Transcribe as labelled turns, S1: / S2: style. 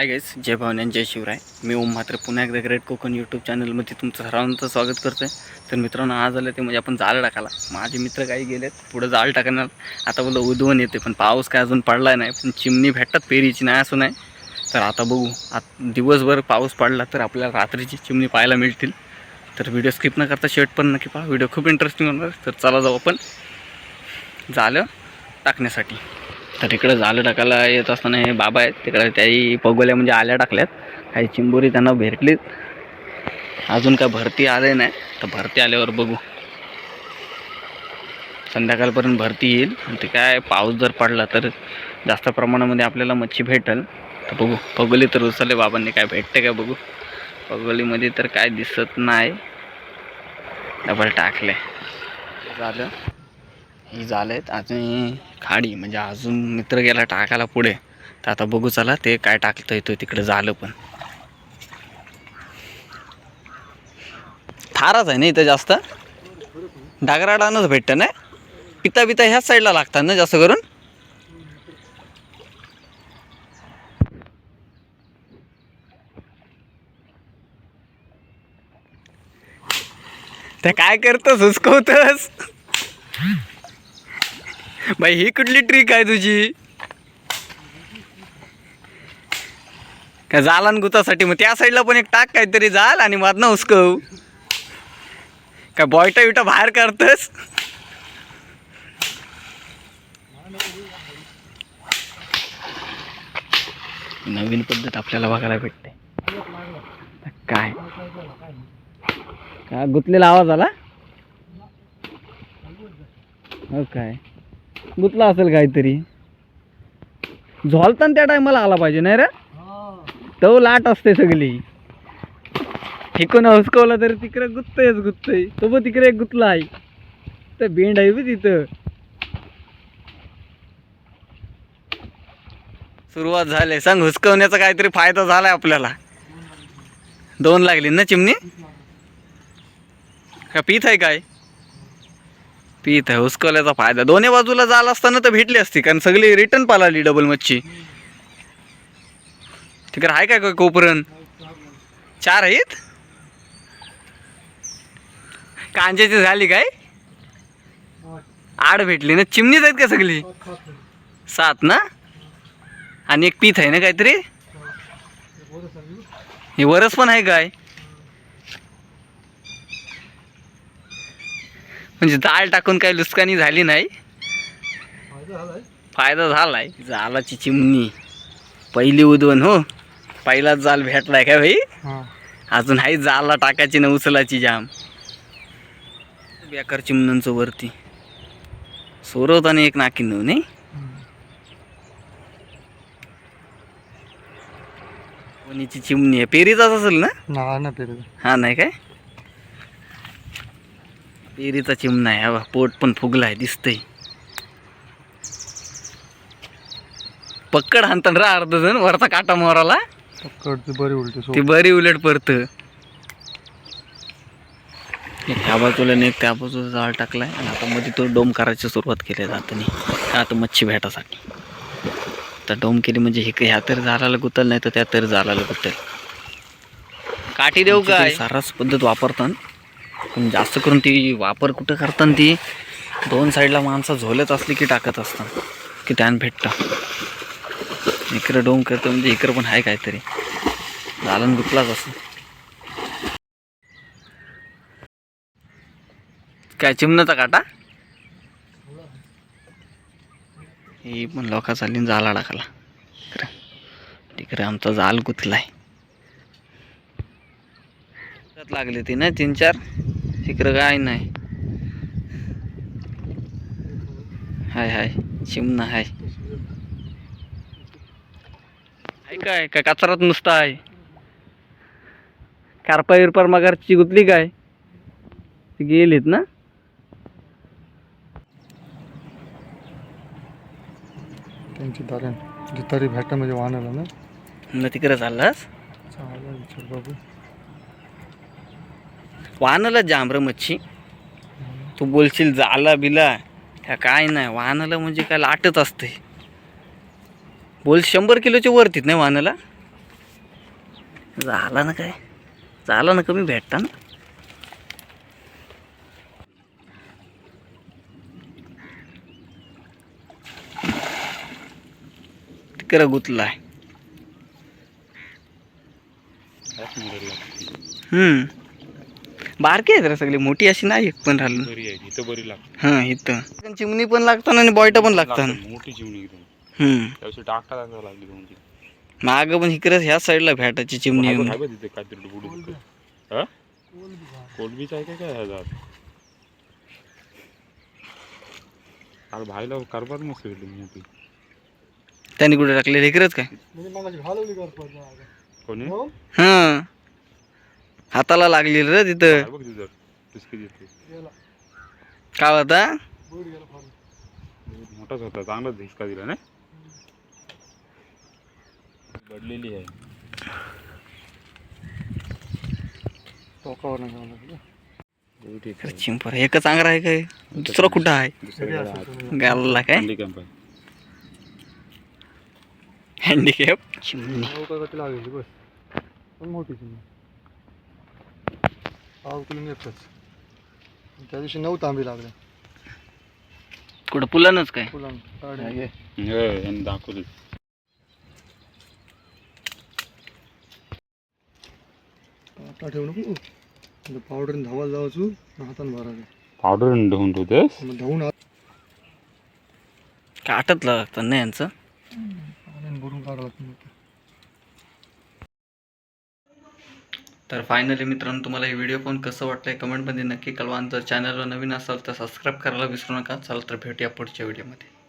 S1: Hi guys जय भावन्यान जय शिवराय. मी ओम मात्र पुन्हा एकदा ग्रेट कोकण यूट्यूब चॅनलमध्ये तुमचं सर्वांचं स्वागत करतो आहे तर मित्रांनो आज आलं ते म्हणजे आपण जाळ टाकायला. माझे मित्र काही गेलेत पुढं जाळ टाकणार. आता बोललं उधवून येते पण पाऊस काय अजून पडला नाही पण चिमणी भेटतात पेरीची नाही असं नाही. तर आता बघू आत दिवसभर पाऊस पडला तर आपल्याला रात्रीची चिमणी पाहायला मिळतील. तर व्हिडिओ स्किप न करता शर्ट पण नक्की पहा. व्हिडिओ खूप इंटरेस्टिंग होणार. तर चला जाऊ आपण. जाळं टाकण्यासाठी. तर इकडं झालं टाकायला येत असताना हे बाबा आहेत. तिकडे त्याही पगोल्या म्हणजे आल्या टाकल्यात. काही चिंबोरी त्यांना भेटलीत. अजून काय भरती आले नाही. तर भरती आल्यावर बघू. संध्याकाळपर्यंत भरती येईल. ते काय पाऊस जर पडला तर जास्त प्रमाणामध्ये आपल्याला मच्छी भेटेल. तर बघू. पगोली तर उचलले बाबांनी. काय भेटते का बघू. पगोलीमध्ये तर काय दिसत नाही. डबल टाकले. झालं. ही झालेत. अजून खाडी म्हणजे अजून मित्र गेला टाकायला पुढे. तर आता बघू चला ते काय टाकता येतो तिकडे झालं पण. थारच आहे ना इथं जास्त? डागराडानंच भेटतं ना? पिता पिता ह्याच साईडला लागतात ना जास्त करून? ते काय करतोस? हुसकवतोस? बाई ही कुठली ट्रिक आहे तुझी? काय जालन गुतासाठी मग त्या साईडला पण एक टाक काहीतरी जाल आणि मधनं उचकव काय बॉयटा बिटा बाहेर काढतस? नवीन पद्धत आपल्याला बघायला भेटते. काय? काय गुतलेला आवाज आला? हो काय? गुतला असेल काहीतरी. झोलताना त्या टायमाला आला पाहिजे नाही रे? तो लाट असते सगळी. हिकून हसकवलं तर तिकडे गुत्तयच गुत्तय. तो पण तिकडे एक गुतला आहे तर बेंड आहे बी तिथं. सुरुवात झाली. सांग हुसकवण्याचा काहीतरी फायदा झालाय आपल्याला. दोन लागली ना चिमणी? का पीत आहे काय? पीत आहे हुसकवल्याचा फायदा. दोन्ही बाजूला जाल असताना तर भेटली असती कारण सगळी रिटर्न पालाली डबल मच्छी तिकडे आहे काय काय कोपरण चार आहेत? कांज्याची झाली काय? आड भेटली ना? चिमणीच आहेत का सगळी? सात ना? आणि एक पीत आहे ना काहीतरी? हे वरस पण आहे काय? म्हणजे डाळ टाकून काही लुचकानी झाली नाही. फायदा झालाय. जालाची चिमणी. पहिली उदवण हो. पहिलाच जाल भेटलाय काय भाई? अजून हाही जालला टाकायची ना उचलाची जाम. बेकार चिमण्यांचं वरती. सोरवताना एक नाकी नऊ नाही? कोणीची चिमणी आहे? पेरीचाच असेल ना?
S2: ना ना पेरू
S1: हा नाही काय? पेरीचा चिमणा आहे. हा बघ, पोट पण फुगलाय दिसतंय. पक्कड हाणतात रा अर्ध जण वरचा काटा मोराला.
S2: पकडते बरी उलटी
S1: ती बरी उलट परत. ह्या बाजूला नाही त्या बाजूला जाळ टाकलाय. आणि आता मध्ये तो डोम करायची सुरुवात केली जातानी. आता मच्छी भेटासाठी. तर डोम केली म्हणजे हे ह्या तरी झाडाला गुतल नाही तर त्या तरी झाडाला गुतल. काठी देऊ काय? सारास पद्धत वापरतात पण जास्त करून ती वापर कुठं करतात ती? दोन साईडला माणसं झोलत असली की टाकत असतात. की त्यान भेटतं. इकडं डोंग करतं म्हणजे इकडं पण आहे काहीतरी. दालन दुखलाच असं. काय चिमण्याचा काटा? ही पण लोका चालीन जाला टाकला इकडं. तिकडे आमचा जाल गुतलाय. लागली ती ना तीन चार. तिकडं काय नाही. हाय हाय. चिमणा हाय. काय? काय कचरात नुसता आहे कारपा विरपार मगारची गुतली काय? ती गेलीत ना?
S2: त्यांची दारण जितारी भेटा म्हणजे वाहनाला ना?
S1: न तिकडे चाललास?
S2: चालेल बाबू
S1: वाहनाला जांभर मच्छी. तू बोलशील जाला बिला. ह्या काय नाही वाहनाला म्हणजे काय लाटत असते. बोल शंभर किलोच्या वरतीत नाही वाहनाला झाला ना काय? झाला ना कमी भेटता ना? तिकडं गुतलाय. हम्म. बारकी आहेत रे सगळी मोठी अशी नाही एक पण राहिली.
S3: बरी आहे इथं बरी लागते.
S1: हा इथं. चिमणी पण लागतं आणि बॉयटा पण लागतं
S3: मोठी चिमणी एकदम
S1: हम्म.
S3: त्याविषयी टाकता टाकता लागली
S1: मागं पण इकडे ह्या साईडला भेटायची चिमणी
S3: आहे बघ,
S1: येऊन.
S3: आहे बघ तिथे काहीतरी डुबुडू दिसतंय. हा? कोलबीच आहे का काय ह्या जात? काल भाईला कारभार मस्त भेटली मोठी.
S1: त्यांनी कुठे टाकले इकडेच काय?
S2: म्हणजे
S3: कोणी?
S1: हा. हाताला लागली रे तिथं.
S3: बघ तिथं.
S1: काय होता?
S3: मोठाच होता चांगलाच धिसका दिला नाही? बदलेली आहे.
S2: टोकावर नाही
S1: चिंपर एकच चांगला आहे काय? दुसरं कुठं आहे. गालला काय?
S3: हँडी कॅम्प आहे.
S1: हँडिकॅप चिमणी.
S2: मोठी चिमणी. पाव किलो एकच त्या दिवशी नऊ तांबी लागल्या
S1: कुठं पुलानच काय?
S3: हे, यांनी दाखवली
S2: आता ठेवू नको. पावडर धावायला जावायचो हातानं भरायचं
S3: पावडर धुवून ठेवतेस
S2: मग धावून हात
S1: काटत लागतं ना यांचं? तर फायनली मित्रांनो तुम्हाला हे व्हिडिओ पण कसं वाटलं कमेंटमध्ये नक्की कळवा. आणि जर चॅनलवर नवीन असाल तर सबस्क्राईब करायला विसरू नका. चला तर भेटूया पुढच्या व्हिडिओमध्ये